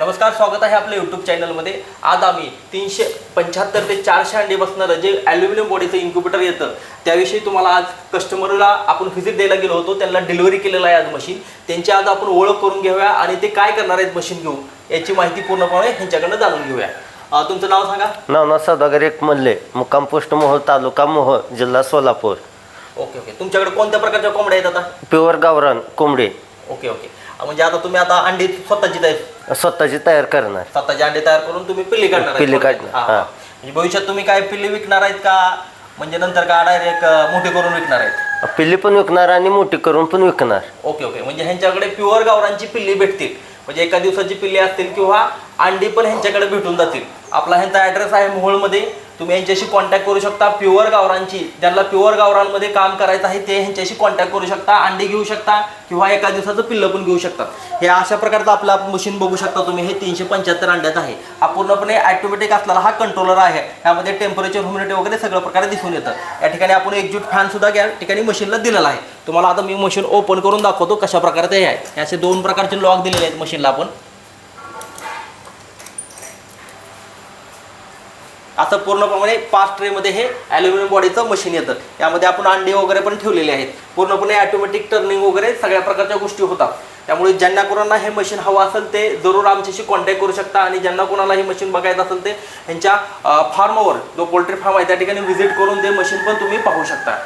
नमस्कार स्वागत आहे आपल्या यूट्यूब चॅनलमध्ये आज आम्ही तीनशे पंच्याहत्तर ते चारशे अंडे बसणारं जे ॲल्युमिनियम बॉडीचं इन्क्युबेटर येतं त्याविषयी तुम्हाला आज कस्टमरला आपण व्हिजिट द्यायला गेलो होतो. त्यांना डिलिव्हरी केलेलं आहे आज मशीन त्यांची आज आपण ओळख करून घेऊया आणि ते काय करणार आहेत मशीन घेऊन याची माहिती पूर्णपणे ह्यांच्याकडनं जाणून घेऊया. अं, तुमचं नाव सांगा. नावना सौदागर एक मल्ले मुक्काम पोस्ट मोहोळ तालुका मोहोळ जिल्हा सोलापूर. Okay okay. तुमच्याकडे कोणत्या प्रकारच्या कोंबड्या आहेत आता? प्युअर गावरान कोंबडी. Okay okay. म्हणजे आता तुम्ही आता अंडी स्वतःची तयार स्वतःची तयार करणार स्वतःचे अंडे तयार करून तुम्ही पिल्ली काढणार आहेत पिल्ली. काढणार, हा, हा. हा. म्हणजे भविष्यात तुम्ही काय पिल्ली विकणार आहेत का म्हणजे नंतर का डायरेक्ट मोठे करून विकणार आहेत पिल्ली पण विकणार आणि मोठी करून पण विकणार ओके ओके म्हणजे ह्यांच्याकडे प्युअर गावरांची पिल्ली भेटतील म्हणजे एका दिवसाची पिल्ली असतील किंवा अंडी पण ह्यांच्याकडे भेटून जातील. आपला ह्यांचा ॲड्रेस आहे मोहोळमध्ये. तुम्ही यांच्याशी कॉन्टॅक्ट करू शकता. प्युअर गावरांची ज्यांना प्युअर गावरांमध्ये काम करायचं आहे ते ह्यांच्याशी कॉन्टॅक्ट करू शकता. अंडी घेऊ शकता किंवा एका दिवसाचं पिल्लं पण घेऊ शकतात हे अशा प्रकारचं आपलं मशीन बघू शकता तुम्ही. हे तीनशे पंच्याहत्तर अंड्यात आहे. हा पूर्णपणे ॲटोमॅटिक असलेला हा कंट्रोलर आहे. यामध्ये टेम्परेचर ह्युमिडिटी वगैरे सगळं प्रकारे दिसून येतं. या ठिकाणी आपण एकजूट फॅनसुद्धा या ठिकाणी मशीनला दिलेला आहे. तुम्हाला आता मी मशीन ओपन करून दाखवतो कशा प्रकारे ते आहे. असे दोन प्रकारचे लॉक दिलेले आहेत मशीनला आपण. असं पूर्णपणे पाच ट्रेमध्ये हे ॲल्युमिनियम बॉडीचं मशीन येतं. यामध्ये आपण अंडी वगैरे पण ठेवलेले आहेत. पूर्णपणे ऑटोमॅटिक टर्निंग वगैरे सगळ्या प्रकारच्या गोष्टी होतात. त्यामुळे ज्यांना कोणाला हे मशीन हवं असेल ते जरूर आमच्याशी कॉन्टॅक्ट करू शकता आणि ज्यांना कोणाला हे मशीन बघायचं असेल ते यांच्या फार्मवर जो पोल्ट्री फार्म आहे त्या ठिकाणी व्हिजिट करून ते मशीन पण तुम्ही पाहू शकता.